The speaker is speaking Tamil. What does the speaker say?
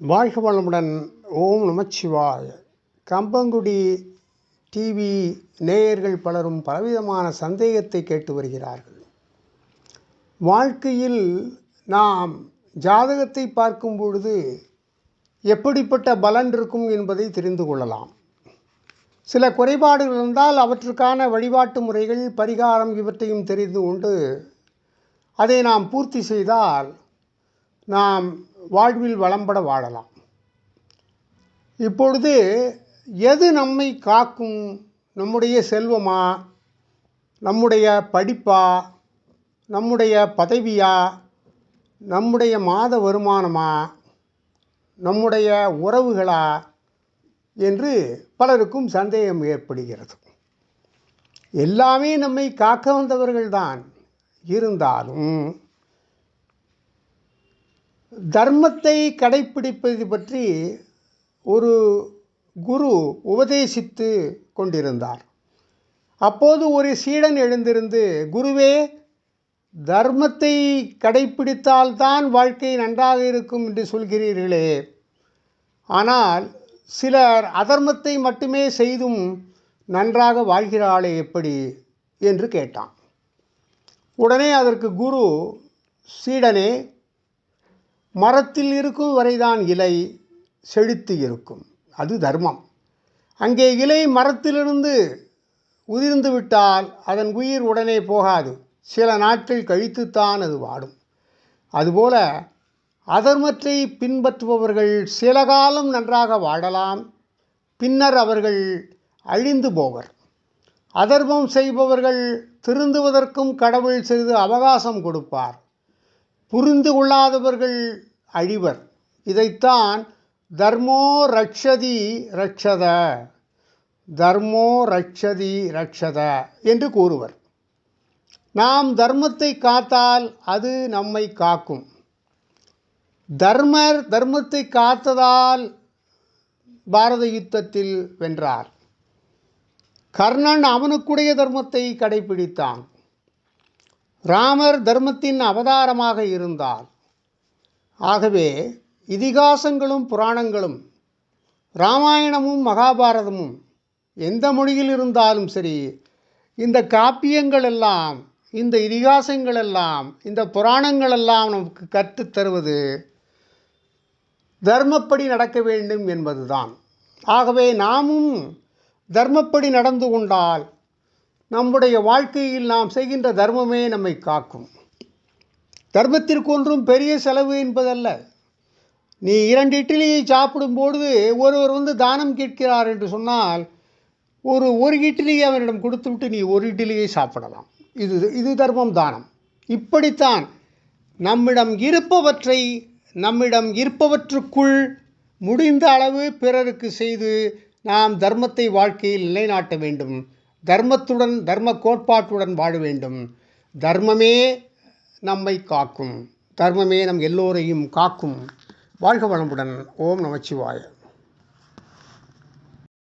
வாழ்க வளமுடன். ஓம் நமச்சிவாய. கம்பங்குடி டிவி நேயர்கள் பலரும் பலவிதமான சந்தேகத்தை கேட்டு வருகிறார்கள். வாழ்க்கையில் நாம் ஜாதகத்தை பார்க்கும் பொழுது எப்படிப்பட்ட பலன் இருக்கும் என்பதை தெரிந்து கொள்ளலாம். சில குறைபாடுகள் இருந்தால் அவற்றுக்கான வழிபாட்டு முறைகள் பரிகாரம் இவற்றையும் தெரிந்து கொண்டு அதை நாம் பூர்த்தி செய்தால் நாம் வாழ்வில் வளம்பட வாழலாம். இப்பொழுது எது நம்மை காக்கும்? நம்முடைய செல்வமா? நம்முடைய படிப்பா? நம்முடைய பதவியா? நம்முடைய மாத வருமானமா? நம்முடைய உறவுகளா? என்று பலருக்கும் சந்தேகம் ஏற்படுகிறது. எல்லாமே நம்மை காக்க வந்தவர்கள்தான். இருந்தாலும் தர்மத்தை கடைப்பிடிப்பது பற்றி ஒரு குரு உபதேசித்து கொண்டிருந்தார். அப்போது ஒரு சீடன் எழுந்திருந்து குருவே தர்மத்தை கடைப்பிடித்தால்தான் வாழ்க்கை நன்றாக இருக்கும் என்று சொல்கிறீர்களே. ஆனால் சிலர் அதர்மத்தை மட்டுமே செய்தும் நன்றாக வாழ்கிறாளே எப்படி? என்று கேட்டான். உடனே அதற்கு குரு சீடனே மரத்தில் இருக்கும் வரைதான் இலை செழித்து இருக்கும். அது தர்மம். அங்கே இலை மரத்திலிருந்து உதிர்ந்து விட்டால் அதன் உயிர் உடனே போகாது. சில நாட்கள் கழித்துத்தான் அது வாடும். அதுபோல அதர்மத்தை பின்பற்றுபவர்கள் சில காலம் நன்றாக வாழலாம். பின்னர் அவர்கள் அழிந்து போவர். அதர்மம் செய்பவர்கள் திருந்துவதற்கும் கடவுள் சிறிது அவகாசம் கொடுப்பார். புரிந்து கொள்ளாதவர்கள் அழிவர். இதைத்தான் தர்மோ ரக்ஷதி ரக்ஷத தர்மோ ரக்ஷதி ரக்ஷத என்று கூறுவர். நாம் தர்மத்தை காத்தால் அது நம்மை காக்கும். தர்மர் தர்மத்தை காத்ததால் பாரத யுத்தத்தில் வென்றார். கர்ணன் அவனுக்குடைய தர்மத்தை கடைபிடித்தான். ராமர் தர்மத்தின் அவதாரமாக இருந்தார். ஆகவே இதிகாசங்களும் புராணங்களும் ராமாயணமும் மகாபாரதமும் எந்த மொழியில் இருந்தாலும் சரி இந்த காப்பியங்கள் எல்லாம் இந்த இதிகாசங்கள் எல்லாம் இந்த புராணங்கள் எல்லாம் நமக்கு கற்றுத் தருவது தர்மப்படி நடக்க வேண்டும் என்பதுதான். ஆகவே நாமும் தர்மப்படி நடந்து கொண்டால் நம்முடைய வாழ்க்கையில் நாம் செய்கின்ற தர்மமே நம்மை காக்கும். தர்மத்திற்கு ஒன்றும் பெரிய செலவு என்பதல்ல. நீ இரண்டு இட்லியை சாப்பிடும்பொழுது ஒருவர் வந்து தானம் கேட்கிறார் என்று சொன்னால் ஒரு ஒரு இட்லியை அவனிடம் கொடுத்துவிட்டு நீ ஒரு இட்லியை சாப்பிடலாம். இது இது தர்மம் தானம். இப்படித்தான் நம்மிடம் இருப்பவற்றை நம்மிடம் இருப்பவற்றுக்குள் முடிந்த அளவு பிறருக்கு செய்து நாம் தர்மத்தை வாழ்க்கையில் நிலைநாட்ட வேண்டும். தர்மத்துடன் தர்ம கோட்பாட்டுடன் வாழ வேண்டும். தர்மமே நம்மை காக்கும். தர்மமே நம் எல்லோரையும் காக்கும். வாழ்க வளமுடன். ஓம் நமச்சிவாய.